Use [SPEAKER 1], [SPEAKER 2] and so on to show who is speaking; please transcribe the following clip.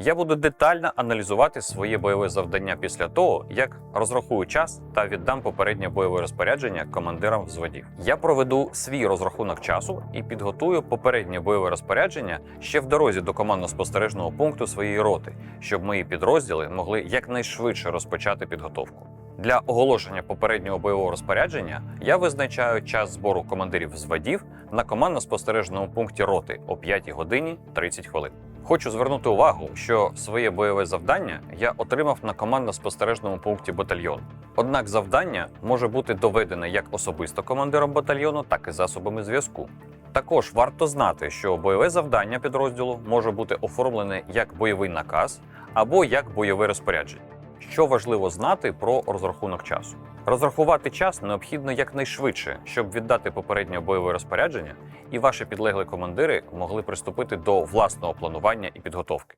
[SPEAKER 1] Я буду детально аналізувати своє бойове завдання після того, як розрахую час та віддам попереднє бойове розпорядження командирам взводів. Я проведу свій розрахунок часу і підготую попереднє бойове розпорядження ще в дорозі до командно-спостережного пункту своєї роти, щоб мої підрозділи могли якнайшвидше розпочати підготовку. Для оголошення попереднього бойового розпорядження я визначаю час збору командирів взводів на командно-спостережному пункті роти о 5 годині 30 хвилин. Хочу звернути увагу, що своє бойове завдання я отримав на командно-спостережному пункті батальйону. Однак завдання може бути доведене як особисто командиром батальйону, так і засобами зв'язку. Також варто знати, що бойове завдання підрозділу може бути оформлене як бойовий наказ або як бойове розпорядження. Що важливо знати про розрахунок часу? Розрахувати час необхідно якнайшвидше, щоб віддати попереднє бойове розпорядження, і ваші підлеглі командири могли приступити до власного планування і підготовки.